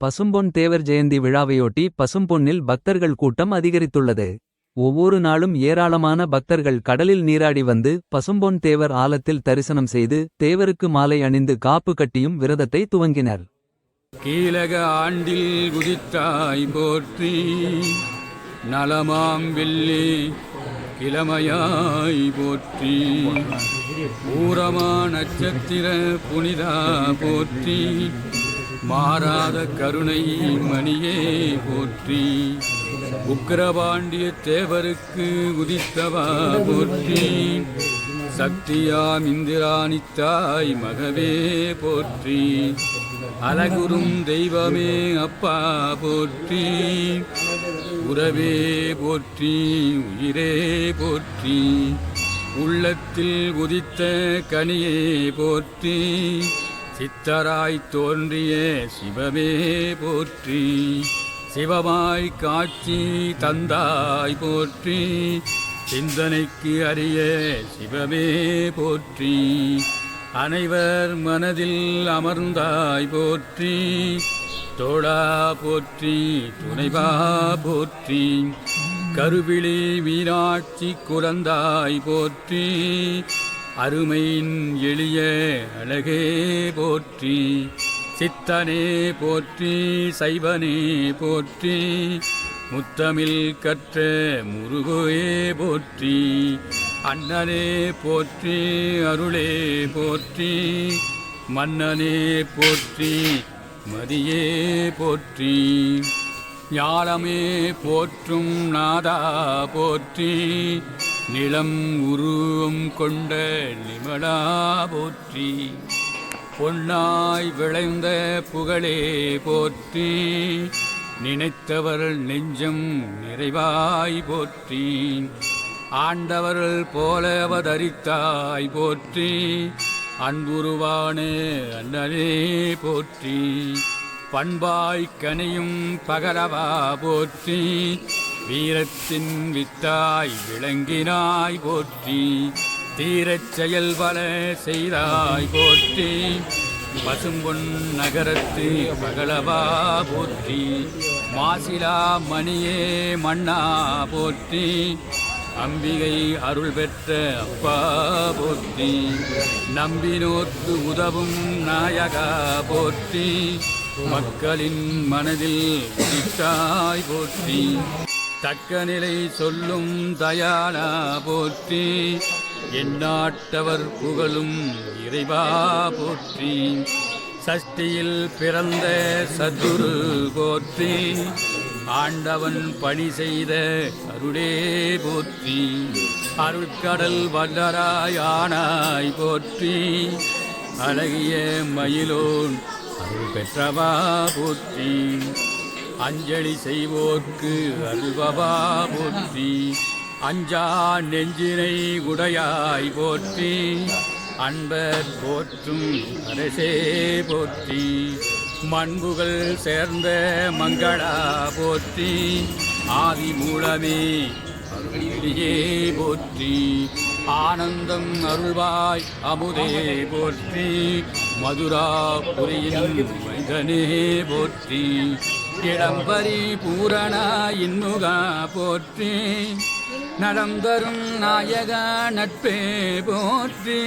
பசும்பொன் தேவர் ஜெயந்தி விழாவையொட்டி பசும்பொன்னில் பக்தர்கள் கூட்டம் அதிகரித்துள்ளது. ஒவ்வொரு நாளும் ஏராளமான பக்தர்கள் கடலில் நீராடி வந்து. பசும்பொன் தேவர் ஆலத்தில் தரிசனம் செய்து. தேவருக்கு மாலை அணிந்து காப்பு கட்டியும் விரதத்தை துவங்கினர். கீழக ஆண்டில் குதித்தாய் போற்றி நலமாம் வெள்ளி கிழமையாய் போற்றி ஊரமா நட்சத்திர புனிதா போற்றி மாறாத கருணை மணியே போற்றி. உக்கிரபாண்டிய தேவருக்கு உதித்தவா போற்றி. சக்தியாம் இந்திராணித்தாய் மகவே போற்றி. அழகுறும் தெய்வமே அப்பா போற்றி. உறவே போற்றி உயிரே போற்றி. உள்ளத்தில் உதித்த கனியே போற்றி. சித்தராய் தோன்றிய சிவமே போற்றி சிவமாய் காட்சி தந்தாய் போற்றி சிந்தனைக்கு அறிய சிவமே போற்றி அனைவர் மனதில் அமர்ந்தாய் போற்றி தோழா போற்றி துணைவா போற்றி கருவிழி மீனாட்சி குழந்தாய் போற்றி அருமையின் எளிய அழகே போற்றி சித்தனே போற்றி சைவனே போற்றி முத்தமிழ் கற்ற முருகோயே போற்றி அண்ணனே போற்றி அருளே போற்றி மன்னனே போற்றி மதியே போற்றி ஞானமே போற்றும் நாதா போற்றி நிலம் உருவம் கொண்ட நிமலா போற்றி பொன்னாய் விளைந்த புகழே போற்றி நினைத்தவர் நெஞ்சம் நிறைவாய் போற்றி ஆண்டவர்கள் போல அவதரித்தாய் போற்றி அன்புருவானே அண்ணனே போற்றி பண்பாய்க்கனையும் பகலவா போற்றி வீரத்தின் வித்தாய் விளங்கினாய் போற்றி தீரச் செயல் பல செய்தாய் போற்றி பசும்பொன் நகரத்து பகலவா போற்றி மாசிலா மணியே மன்னா போற்றி அம்பிகை அருள் பெற்ற அப்பா போற்றி நம்பினோர்க்கு உதவும் நாயகா போற்றி மக்களின் மனதில் உதித்தாய் போற்றி. தக்க நிலை சொல்லும் தயாளா போற்றி எந்நாட்டவர் புகழும் இறைவா போற்றி. சஷ்டியில் பிறந்த சத்துரு போற்றி ஆண்டவன் பணி செய்த அருளே போற்றி. அருட்கடல் வல்லராயானாய் போற்றி அழகிய மயிலோன் அருள் பெற்றவா போற்றி. அஞ்சலி செய்வோர்க்கு அல்பவா போற்றி. அஞ்சா நெஞ்சினை உடையாய் போற்றி. அன்பர் போற்றும் அரசே போற்றி. மண்புகள் சேர்ந்த மங்களா போற்றி. ஆதி மூலமே அருளியே போற்றி. ஆனந்தம் அருள்வாய் அமுதே போற்றி. மதுரா புரியின் மைதனே போற்றி. இளம்பரி பூரணா இன்னுகா போற்றி. நலம் தரும் நாயக நட்பே போற்றி.